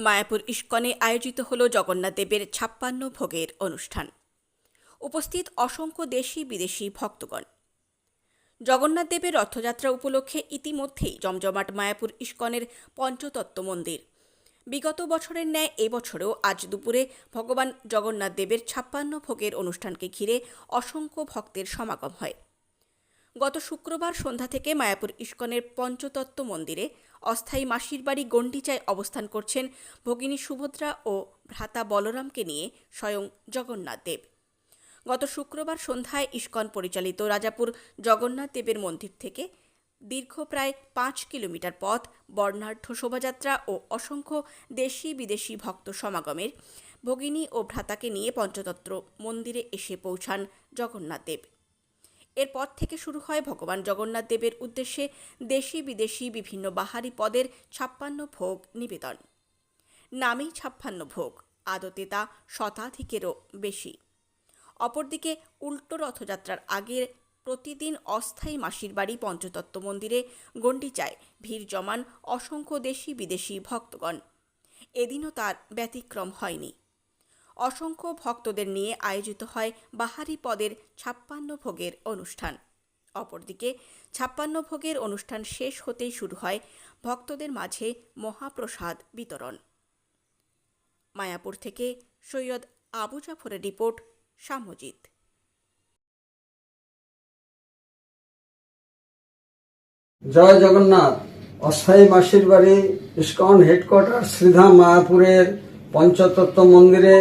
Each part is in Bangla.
মায়াপুর ইস্কনে আয়োজিত হল জগন্নাথ দেবের ছাপ্পান্ন ভোগের অনুষ্ঠান। উপস্থিত অসংখ্য দেশি বিদেশি ভক্তগণ। জগন্নাথ দেবের রথযাত্রা উপলক্ষে ইতিমধ্যেই জমজমাট মায়াপুর ইস্কনের পঞ্চতত্ত্ব মন্দির। বিগত বছরের ন্যায় এবছরেও আজ দুপুরে ভগবান জগন্নাথ দেবের ছাপ্পান্ন ভোগের অনুষ্ঠানকে ঘিরে অসংখ্য ভক্তের সমাগম হয়। গত শুক্রবার সন্ধ্যা থেকে মায়াপুর ইস্কনের পঞ্চতত্ত্ব মন্দিরে অস্থায়ী মাসির বাড়ি গণ্ডিচায় অবস্থান করছেন ভগিনী সুভদ্রা ও ভ্রাতা বলরামকে নিয়ে স্বয়ং জগন্নাথ দেব। গত শুক্রবার সন্ধ্যায় ইস্কন পরিচালিত রাজাপুর জগন্নাথ দেবের মন্দির থেকে দীর্ঘ প্রায় পাঁচ কিলোমিটার পথ, বর্ণাঢ্য শোভাযাত্রা ও অসংখ্য দেশি বিদেশি ভক্ত সমাগমের ভগিনী ও ভ্রাতাকে নিয়ে পঞ্চতত্ত্ব মন্দিরে এসে পৌঁছান জগন্নাথ দেব। এরপর থেকে শুরু হয় ভগবান জগন্নাথ দেবের উদ্দেশ্যে দেশি বিদেশি বিভিন্ন বাহারি পদের ছাপ্পান্ন ভোগ নিবেদন। নামেই ছাপ্পান্ন ভোগ, আদতে তা শতাধিকেরও বেশি। অপরদিকে উল্টো রথযাত্রার আগের প্রতিদিন অস্থায়ী মাসির বাড়ি পঞ্চতত্ত্ব মন্দিরে গণ্ডিচায় ভিড় জমান অসংখ্য দেশি বিদেশি ভক্তগণ। এদিনও তার ব্যতিক্রম হয়নি। অসংখ্য ভক্তদের নিয়ে আয়োজিত হয় বাহারি পদের ছাপ্পান্ন ভোগের অনুষ্ঠান। অপরদিকে, ছাপ্পান্ন ভোগের অনুষ্ঠান শেষ হতেই শুরু হয় ভক্তদের মাঝে মহাপ্রসাদ বিতরণ। মায়াপুর থেকে সৈয়দ আবু জাফরের রিপোর্ট সামজিৎ জয় জগন্নাথ। অস্থায়ী মাসির বাড়ি ইস্কন হেডকোয়ার্টার শ্রীধাম মায়াপুরের পঞ্চতত্ত্ব মন্দিরে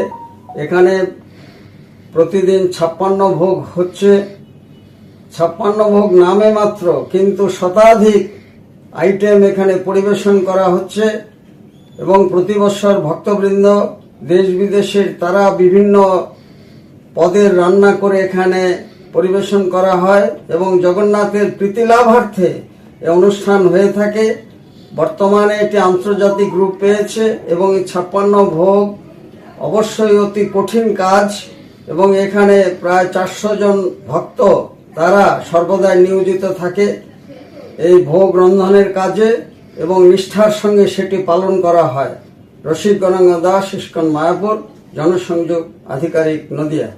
এখানে প্রতিদিন ছাপ্পান্ন ভোগ হচ্ছে। ছাপ্পান্ন ভোগ নামে মাত্র, কিন্তু শতাধিক আইটেম এখানে পরিবেশন করা হচ্ছে এবং প্রতি বছর ভক্তবৃন্দ দেশ বিদেশের তারা বিভিন্ন পদের রান্না করে এখানে পরিবেশন করা হয় এবং জগন্নাথের প্রীতি লাভার্থে এই অনুষ্ঠান হয়ে থাকে। বর্তমানে এটি আন্তর্জাতিক রূপ পেয়েছে এবং ছাপ্পান্ন ভোগ অবশ্যই অতি কঠিন কাজ এবং এখানে প্রায় চারশো জন ভক্ত তারা সর্বদাই নিয়োজিত থাকে এই ভোগ রন্ধনের কাজে এবং নিষ্ঠার সঙ্গে সেটি পালন করা হয়। রসিক গণাঙ্গ দাস, ইস্কন মায়াপুর, জনসংযোগ আধিকারিক নদিয়া।